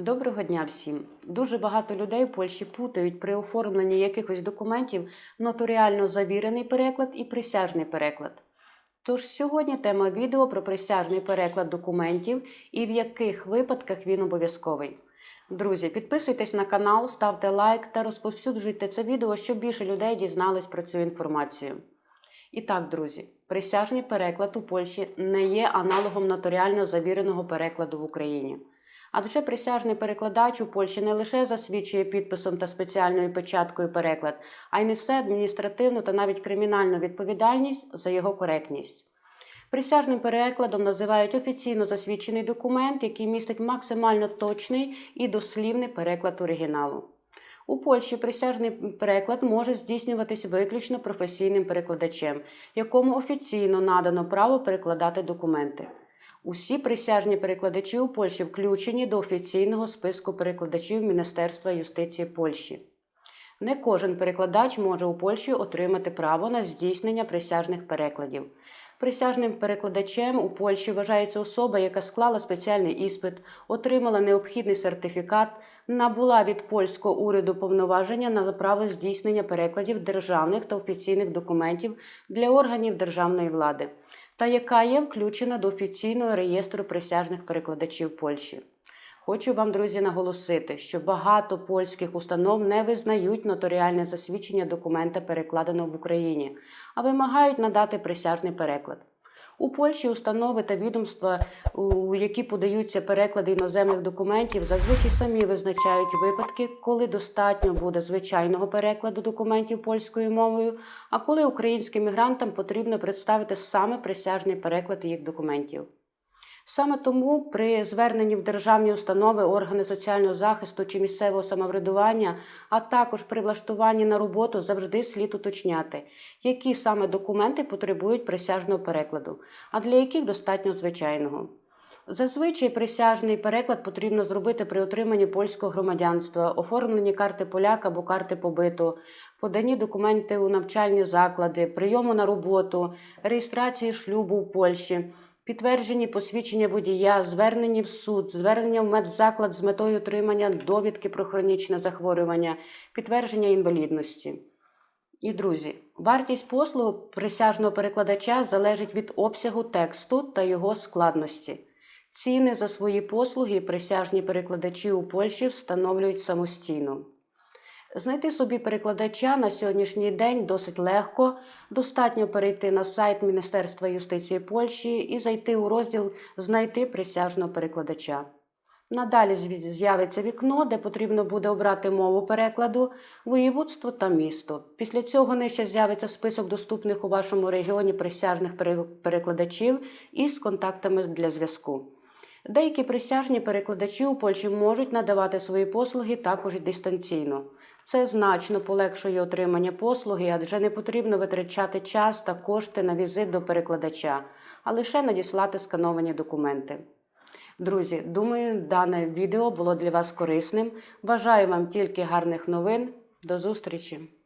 Доброго дня всім! Дуже багато людей в Польщі путають при оформленні якихось документів нотаріально завірений переклад і присяжний переклад. Тож сьогодні тема відео про присяжний переклад документів і в яких випадках він обов'язковий. Друзі, підписуйтесь на канал, ставте лайк та розповсюджуйте це відео, щоб більше людей дізнались про цю інформацію. І так, друзі, присяжний переклад у Польщі не є аналогом нотаріально завіреного перекладу в Україні. Адже присяжний перекладач у Польщі не лише засвідчує підписом та спеціальною печаткою переклад, а й несе адміністративну та навіть кримінальну відповідальність за його коректність. Присяжним перекладом називають офіційно засвідчений документ, який містить максимально точний і дослівний переклад оригіналу. У Польщі присяжний переклад може здійснюватись виключно професійним перекладачем, якому офіційно надано право перекладати документи. Усі присяжні перекладачі у Польщі включені до офіційного списку перекладачів Міністерства юстиції Польщі. Не кожен перекладач може у Польщі отримати право на здійснення присяжних перекладів. Присяжним перекладачем у Польщі вважається особа, яка склала спеціальний іспит, отримала необхідний сертифікат, набула від польського уряду повноваження на право здійснення перекладів державних та офіційних документів для органів державної влади, та яка є включена до офіційного реєстру присяжних перекладачів Польщі. Хочу вам, друзі, наголосити, що багато польських установ не визнають нотаріальне засвідчення документа, перекладеного в Україні, а вимагають надати присяжний переклад. У Польщі установи та відомства, у які подаються переклади іноземних документів, зазвичай самі визначають випадки, коли достатньо буде звичайного перекладу документів польською мовою, а коли українським мігрантам потрібно представити саме присяжний переклад їх документів. Саме тому при зверненні в державні установи, органи соціального захисту чи місцевого самоврядування, а також при влаштуванні на роботу завжди слід уточняти, які саме документи потребують присяжного перекладу, а для яких достатньо звичайного. Зазвичай присяжний переклад потрібно зробити при отриманні польського громадянства, оформленні карти поляка або карти побиту, поданні документи у навчальні заклади, прийому на роботу, реєстрації шлюбу в Польщі підтверджені посвідчення водія, звернені в суд, звернення в медзаклад з метою отримання довідки про хронічне захворювання, підтвердження інвалідності. І, друзі, вартість послуг присяжного перекладача залежить від обсягу тексту та його складності. Ціни за свої послуги присяжні перекладачі у Польщі встановлюють самостійно. Знайти собі перекладача на сьогоднішній день досить легко. Достатньо перейти на сайт Міністерства юстиції Польщі і зайти у розділ Знайти присяжного перекладача. Надалі з'явиться вікно, де потрібно буде обрати мову перекладу, воєводство та місто. Після цього нижче з'явиться список доступних у вашому регіоні присяжних пере- перекладачів із контактами для зв'язку. Деякі присяжні перекладачі у Польщі можуть надавати свої послуги також дистанційно. Це значно полегшує отримання послуги, адже не потрібно витрачати час та кошти на візит до перекладача, а лише надіслати скановані документи. Друзі, думаю, дане відео було для вас корисним. Бажаю вам тільки гарних новин. До зустрічі!